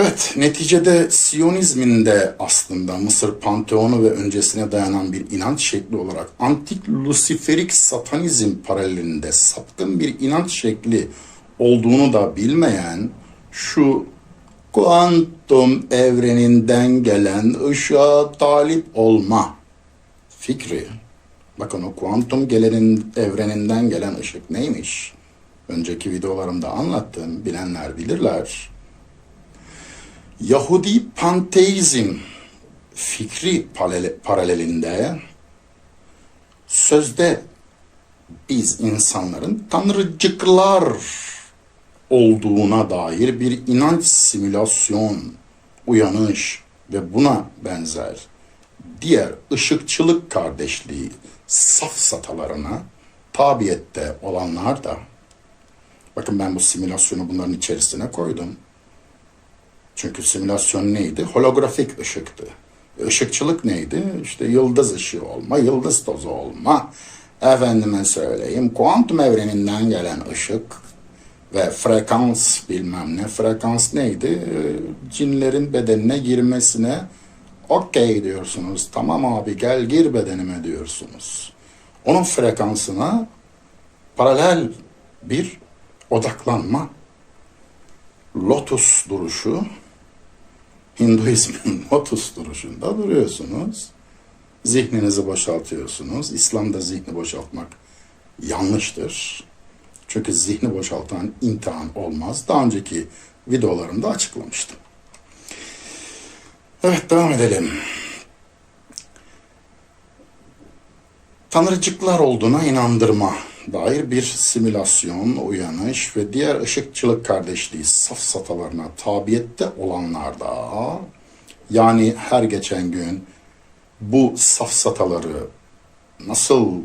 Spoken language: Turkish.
Evet, neticede Siyonizmin de aslında Mısır Panteonu ve öncesine dayanan bir inanç şekli olarak antik Lusiferik satanizm paralelinde sapkın bir inanç şekli olduğunu da bilmeyen şu kuantum evreninden gelen ışığa talip olma fikri. Bakın o kuantum gelenin evreninden gelen ışık neymiş? Önceki videolarımda anlattım. Bilenler bilirler. Yahudi panteizm fikri paralel- paralelinde sözde biz insanların tanrıcıklar olduğuna dair bir inanç simülasyon, uyanış ve buna benzer diğer ışıkçılık kardeşliği safsatalarına tabiyette olanlar da bakın ben bu simülasyonu bunların içerisine koydum. Çünkü simülasyon neydi? Holografik ışıktı. Işıkçılık neydi? İşte yıldız ışığı olma, yıldız tozu olma. Efendime söyleyeyim, kuantum evreninden gelen ışık ve frekans bilmem ne. Frekans neydi? Ee, Cinlerin bedenine girmesine okey diyorsunuz. Tamam abi gel gir bedenime diyorsunuz. Onun frekansına paralel bir odaklanma lotus duruşu, Hinduizmin lotus duruşunda duruyorsunuz. Zihninizi boşaltıyorsunuz. İslam'da zihni boşaltmak yanlıştır. Çünkü zihni boşaltan imtihan olmaz. Daha önceki videolarımda açıklamıştım. Evet devam edelim. Tanrıcıklar olduğuna inandırma dair bir simülasyon, uyanış ve diğer ışıkçılık kardeşliği safsatalarına tabiyette olanlarda yani her geçen gün bu safsataları nasıl